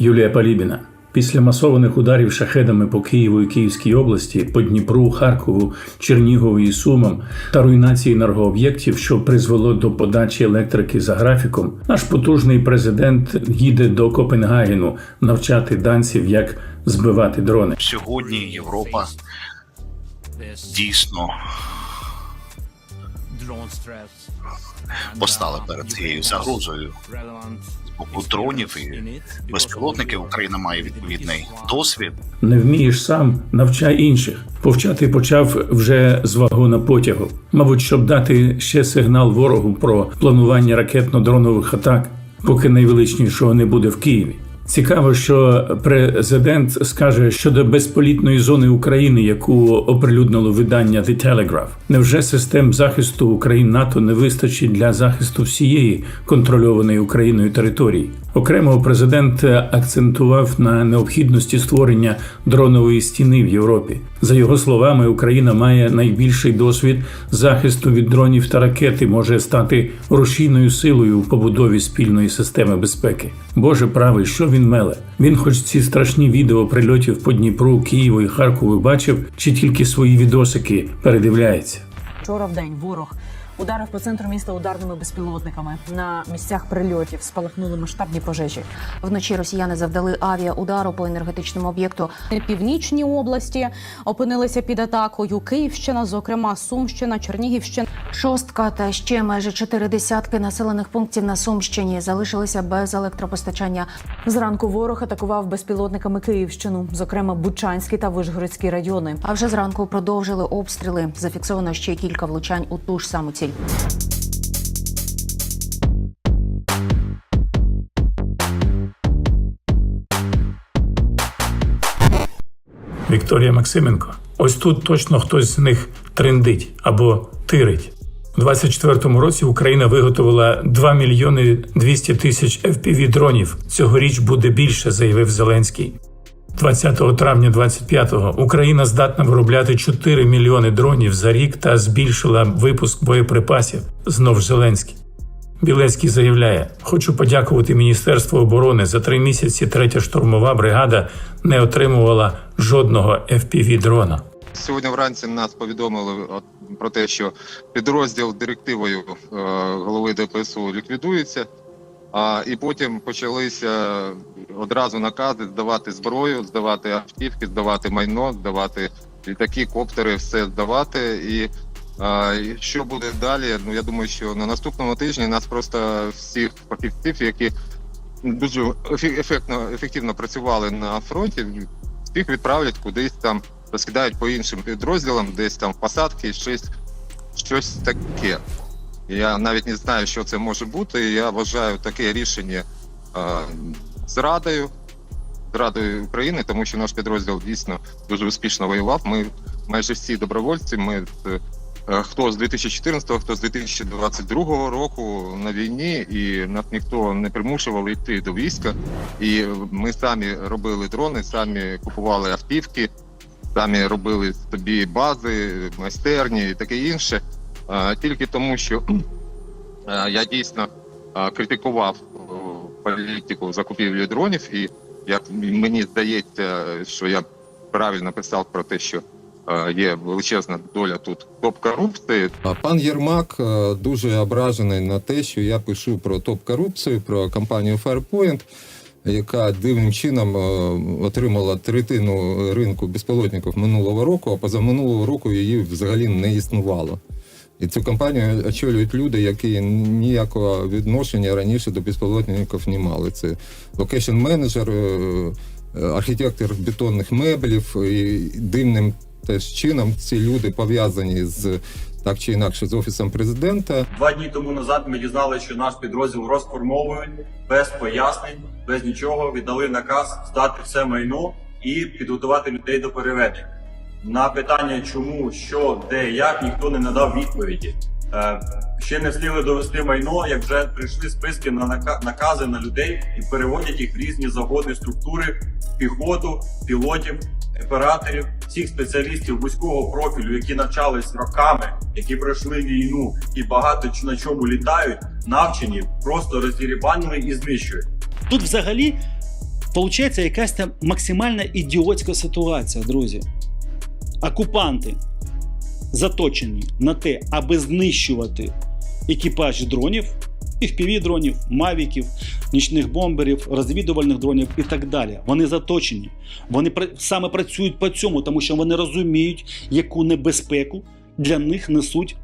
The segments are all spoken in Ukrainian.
Юлія Палібіна. Після масованих ударів шахедами по Києву і Київській області, по Дніпру, Харкову, Чернігову і Сумам та руйнації енергооб'єктів, що призвело до подачі електрики за графіком, наш потужний президент їде до Копенгагену навчати данців, як збивати дрони. Сьогодні Європа дійсно постала перед цією загрозою дронів і безпілотників. Україна має відповідний досвід. Не вмієш сам, навчай інших. Повчати почав вже з вагона потягу. Мабуть, щоб дати ще сигнал ворогу про планування ракетно-дронових атак, поки найвеличнішого не буде в Києві. Цікаво, що президент скаже щодо безполітної зони України, яку оприлюднило видання The Telegraph. Невже систем захисту України НАТО не вистачить для захисту всієї контрольованої Україною території? Окремо президент акцентував на необхідності створення дронової стіни в Європі. За його словами, Україна має найбільший досвід захисту від дронів та ракет і може стати рушійною силою у побудові спільної системи безпеки. Боже правий, що він меле? Він, хоч ці страшні відео прильотів по Дніпру, Києву і Харкову бачив, чи тільки свої відосики передивляється. Вчора в день ворог ударив по центру міста ударними безпілотниками. На місцях прильотів спалахнули масштабні пожежі. Вночі росіяни завдали авіаудару по енергетичному об'єкту. Північні області опинилися під атакою. Київщина, зокрема Сумщина, Чернігівщина. Шостка та ще майже чотири десятки населених пунктів на Сумщині залишилися без електропостачання. Зранку ворог атакував безпілотниками Київщину, зокрема Бучанський та Вишгородський райони. А вже зранку продовжили обстріли. Зафіксовано ще кілька влучань у ту ж саму ціль. Вікторія Максименко. Ось тут точно хтось з них трендить або тирить. У 24-му році Україна виготовила 2 мільйони 200 тисяч fpv дронів. Цьогоріч буде більше, заявив Зеленський. 20 травня 25-го Україна здатна виробляти 4 мільйони дронів за рік та збільшила випуск боєприпасів. Знов Зеленський. Білецький заявляє: хочу подякувати Міністерству оборони за три місяці. Третя штурмова бригада не отримувала жодного fpv дрона. Сьогодні вранці нас повідомили про те, що підрозділ директивою е, голови ДПСУ ліквідується. А і потім почалися одразу накази здавати зброю, здавати автівки, здавати майно, здавати літаки, коптери, все здавати. І а, і що буде далі? Ну я думаю, що на наступному тижні нас просто всіх фахівців, які дуже ефектно ефективно працювали на фронті, всіх відправлять кудись там розкидають по іншим підрозділам, десь там посадки, щось, щось таке. Я навіть не знаю, що це може бути. Я вважаю таке рішення е, зрадою, зрадою України, тому що наш підрозділ дійсно дуже успішно воював. Ми майже всі добровольці. Ми е, хто з 2014, хто з 2022 року на війні, і нас ніхто не примушував йти до війська. І ми самі робили дрони, самі купували автівки самі робили собі бази, майстерні і таке інше. Тільки тому, що я дійсно критикував політику закупівлі дронів, і як мені здається, що я правильно писав про те, що є величезна доля тут топ-корупції, А Пан Єрмак е, дуже ображений на те, що я пишу про топ-корупцію, про компанію Firepoint, яка дивним чином е, отримала третину ринку безпілотників минулого року, а позаминулого року її взагалі не існувало. І цю компанію очолюють люди, які ніякого відношення раніше до безпілотників не мали. Це локейшн менеджер, архітектор бетонних меблів і дивним теж чином ці люди пов'язані з так чи інакше з офісом президента. Два дні тому назад ми дізналися, що наш підрозділ розформовують без пояснень, без нічого. Віддали наказ здати все майно і підготувати людей до переведення. На питання, чому, що, де, як, ніхто не надав відповіді. Е, ще не встигли довести майно, як вже прийшли списки на нака- накази на людей і переводять їх в різні заводи, структури, піхоту, пілотів, операторів, всіх спеціалістів вузького профілю, які навчались роками, які пройшли війну і багато на чому літають, навчені, просто роздірібанили і знищують. Тут взагалі Получається якась там максимально ідіотська ситуація, друзі. Окупанти заточені на те, аби знищувати екіпажі дронів, fpv дронів, мавіків, нічних бомберів, розвідувальних дронів і так далі. Вони заточені. Вони саме працюють по цьому, тому що вони розуміють, яку небезпеку для них несуть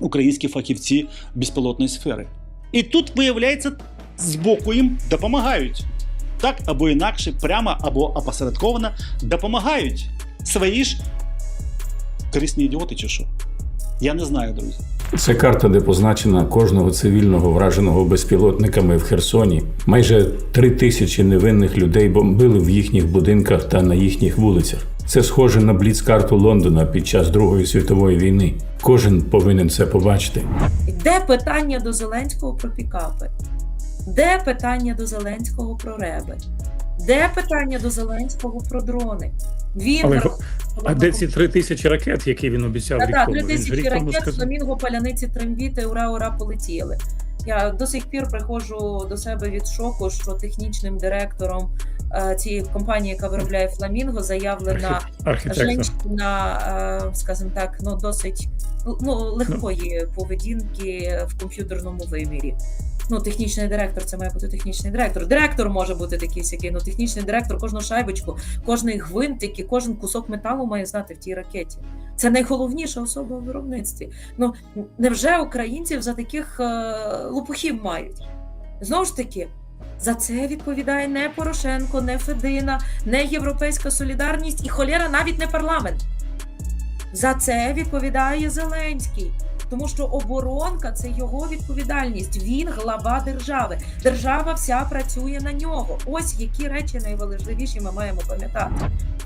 українські фахівці безпілотної сфери. І тут, виявляється, збоку їм допомагають. Так або інакше, прямо або опосередковано допомагають. Свої ж корисні ідіоти чи що? Я не знаю, друзі. Це карта, де позначена кожного цивільного враженого безпілотниками в Херсоні. Майже три тисячі невинних людей бомбили в їхніх будинках та на їхніх вулицях. Це схоже на бліц-карту Лондона під час Другої світової війни. Кожен повинен це побачити. Де питання до Зеленського про пікапи? Де питання до Зеленського про реби? Де питання до Зеленського про дрони? Він Але А де ці три тисячі ракет, які він обіцяв так, три тисячі ракет, фламінго, паляниці, трембіти, ура, ура, полетіли. Я до сих пір приходжу до себе від шоку, що технічним директором цієї компанії, яка виробляє фламінго, заявлена женщина, е, скажімо так, ну досить ну, легкої поведінки в комп'ютерному вимірі. Ну, технічний директор це має бути технічний директор. Директор може бути такий сякий, ну технічний директор кожну шайбочку, кожний гвинтик і кожен кусок металу має знати в тій ракеті. Це найголовніша особа в виробництві. Ну невже українців за таких е, лопухів мають? Знову ж таки, за це відповідає не Порошенко, не Федина, не Європейська Солідарність і холєра навіть не парламент. За це відповідає Зеленський. Тому що оборонка це його відповідальність. Він глава держави. Держава вся працює на нього. Ось які речі найважливіші ми маємо пам'ятати.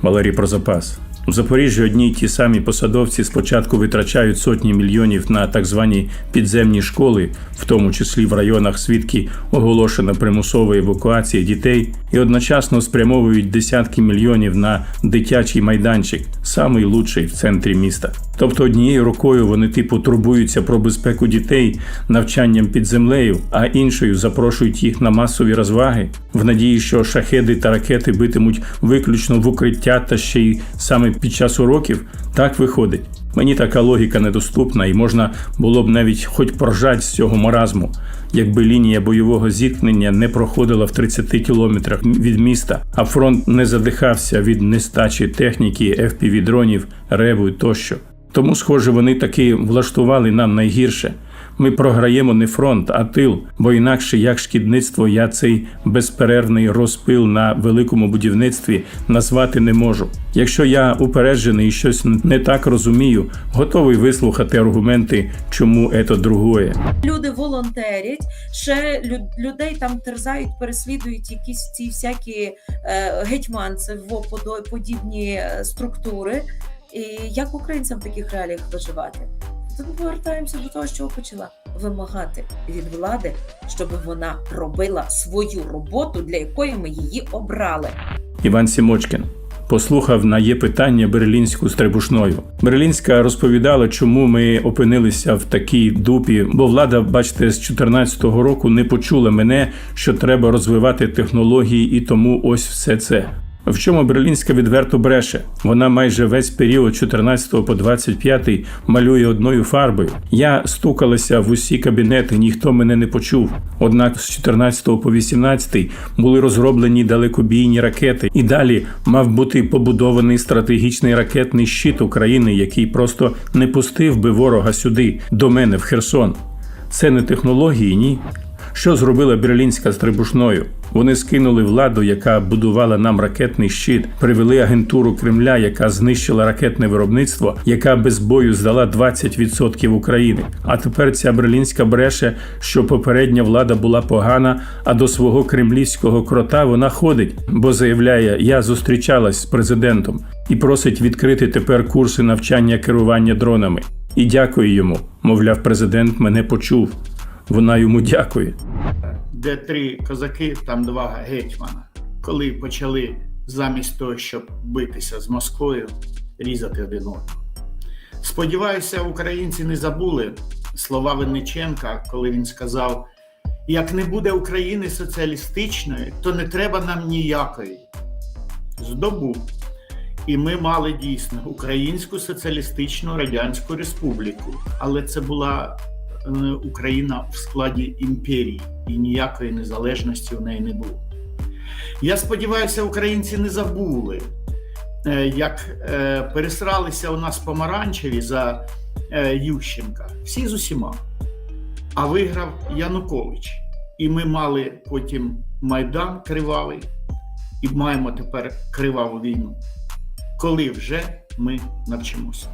Валерій про запас. У Запоріжжі одні й ті самі посадовці спочатку витрачають сотні мільйонів на так звані підземні школи, в тому числі в районах свідки оголошено примусової евакуація дітей, і одночасно спрямовують десятки мільйонів на дитячий майданчик, самий лучший в центрі міста. Тобто однією рукою вони типу турбуються про безпеку дітей навчанням під землею, а іншою запрошують їх на масові розваги в надії, що шахеди та ракети битимуть виключно в укриття та ще й саме під час уроків. Так виходить. Мені така логіка недоступна, і можна було б навіть хоч поржать з цього маразму, якби лінія бойового зіткнення не проходила в 30 кілометрах від міста, а фронт не задихався від нестачі техніки, fpv дронів реву тощо. Тому, схоже, вони таки влаштували нам найгірше. Ми програємо не фронт, а тил, бо інакше як шкідництво я цей безперервний розпил на великому будівництві назвати не можу. Якщо я упереджений і щось не так розумію, готовий вислухати аргументи, чому ето другое. Люди волонтерять, ще лю- людей там терзають, переслідують якісь ці всякі е, гетьманцево подо- подібні е, структури. І як українцям в таких реаліях виживати? Тут ми повертаємося до того, що почала вимагати від влади, щоб вона робила свою роботу, для якої ми її обрали. Іван Сімочкін. Послухав на є питання берлінську з Требушною. Берлінська розповідала, чому ми опинилися в такій дупі, бо влада, бачите, з 2014 року не почула мене, що треба розвивати технології, і тому ось все це. В чому берлінська відверто бреше? Вона майже весь період 14 по 25 малює одною фарбою. Я стукалася в усі кабінети, ніхто мене не почув. Однак з 14 по 18 були розроблені далекобійні ракети, і далі мав бути побудований стратегічний ракетний щит України, який просто не пустив би ворога сюди, до мене в Херсон. Це не технології, ні. Що зробила берлінська з трибушною? Вони скинули владу, яка будувала нам ракетний щит, привели агентуру Кремля, яка знищила ракетне виробництво, яка без бою здала 20% України. А тепер ця берлінська бреше, що попередня влада була погана, а до свого кремлівського крота вона ходить, бо заявляє: я зустрічалась з президентом і просить відкрити тепер курси навчання керування дронами. І дякую йому. Мовляв, президент мене почув. Вона йому дякує. де три козаки, там два гетьмана. Коли почали замість того, щоб битися з Москвою, різати один одного. Сподіваюся, українці не забули слова Винниченка, коли він сказав: Як не буде України соціалістичної, то не треба нам ніякої. Здобув. І ми мали дійсно Українську соціалістичну радянську республіку, але це була Україна в складі імперії, і ніякої незалежності в неї не було. Я сподіваюся, українці не забули, е, як е, пересралися у нас помаранчеві за е, Ющенка. Всі з усіма. А виграв Янукович. І ми мали потім Майдан кривавий, і маємо тепер криваву війну. Коли вже ми навчимося.